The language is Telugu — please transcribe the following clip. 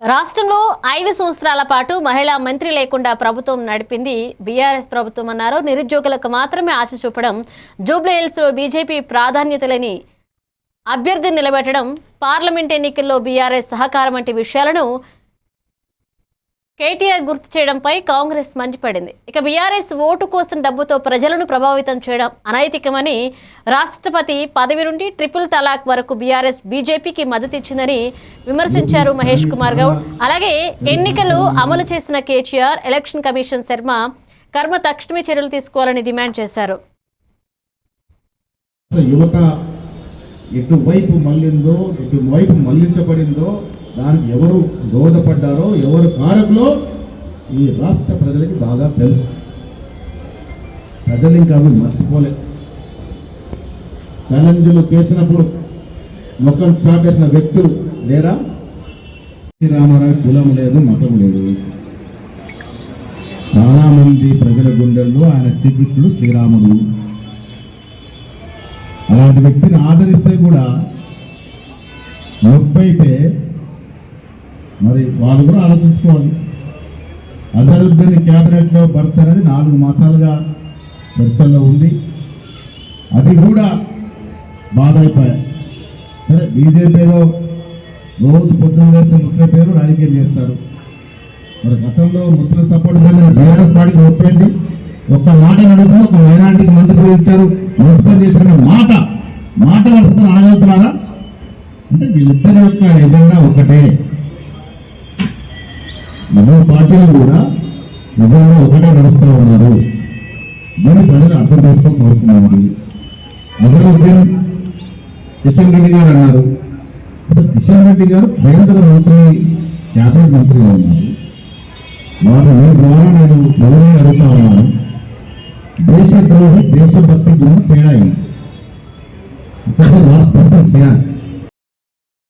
రాష్ట్రంలో ఐదు సంవత్సరాల పాటు మహిళా మంత్రి లేకుండా ప్రభుత్వం నడిపింది బీఆర్ఎస్ ప్రభుత్వం అన్నారు. నిరుద్యోగులకు మాత్రమే ఆశ చూపడం జూబ్లీహిల్స్లో బీజేపీ ప్రాధాన్యత లేని అభ్యర్థిని నిలబెట్టడం పార్లమెంట్ ఎన్నికల్లో బీఆర్ఎస్ సహకారం వంటి విషయాలను కేటీఆర్ గుర్తు చేయడంపై కాంగ్రెస్ మండిపడింది. ఇక బీఆర్ఎస్ ఓటు కోసం డబ్బుతో ప్రజలను ప్రభావితం చేయడం అనైతికమని రాష్ట్రపతి పదవి నుండి ట్రిపుల్ తలాక్ వరకు బీఆర్ఎస్ బీజేపీకి మద్దతిచ్చిందని విమర్శించారు మహేష్ కుమార్ గౌడ్. అలాగే ఎన్నికలు అమలు చేసిన కేటీఆర్ ఎలక్షన్ కమిషన్ శర్మ కర్మ తక్షణమే చర్యలు తీసుకోవాలని డిమాండ్ చేశారు. యువత ఎటువైపు మళ్ళిందో ఎటువైపు మళ్ళించబడిందో దానికి ఎవరు దోహదపడ్డారో ఎవరు కారకులో ఈ రాష్ట్ర ప్రజలకి బాగా తెలుసు. ప్రజలు ఇంకా అవి మర్చిపోలే. ఛాలెంజ్లు చేసినప్పుడు మొక్కలు స్టార్ట్ చేసిన వ్యక్తులు లేరా? శ్రీరామారావు కులం లేదు మతం లేదు. చాలా మంది ప్రజల గుండెల్లో ఆయన శ్రీకృష్ణుడు శ్రీరాముడు. అలాంటి వ్యక్తిని ఆదరిస్తే కూడా నొప్పి అయితే మరి వాళ్ళు కూడా ఆలోచించుకోవాలి. అజరుద్దీన్ క్యాబినెట్లో భర్త అనేది నాలుగు మాసాలుగా చర్చల్లో ఉంది. అది కూడా బాధ అయిపోయా సరే బీజేపీలో రోజు పొద్దున్న వేసే ముస్లిం పేరు రాజకీయం చేస్తారు. మరి గతంలో ముస్లిం సపోర్ట్ పైన బీఆర్ఎస్ పార్టీకి ఒప్పండి ఒక్క మాట అడుగుతూ ఒక మైనార్టీకి మంత్రి ఇచ్చారు. మున్సిపల్ చేసిన మాట మాట వరుసతో అడగలుగుతున్నారా అంటే వీళ్ళిద్దరి యొక్క ఎజెండా ఒకటే. నిజంగా ఒకటే నడుస్తూ ఉన్నారు. దీన్ని ప్రజలు అర్థం చేసుకోవాల్సిన అవసరం ఉంది. అజరుద్దీన్ కిషన్ రెడ్డి గారు అన్నారు. అసలు కిషన్ రెడ్డి గారు కేంద్ర మంత్రి క్యాబినెట్ మంత్రిగా ఉన్నారు. వారు మీ ద్వారా నేను ఎవరిని అడుగుతా ఉన్నాను? దేశద్రోహి దేశభక్తికి ఉన్న తేడా ఏంటి? ఒకసారి వారు స్పష్టం చేయాలి.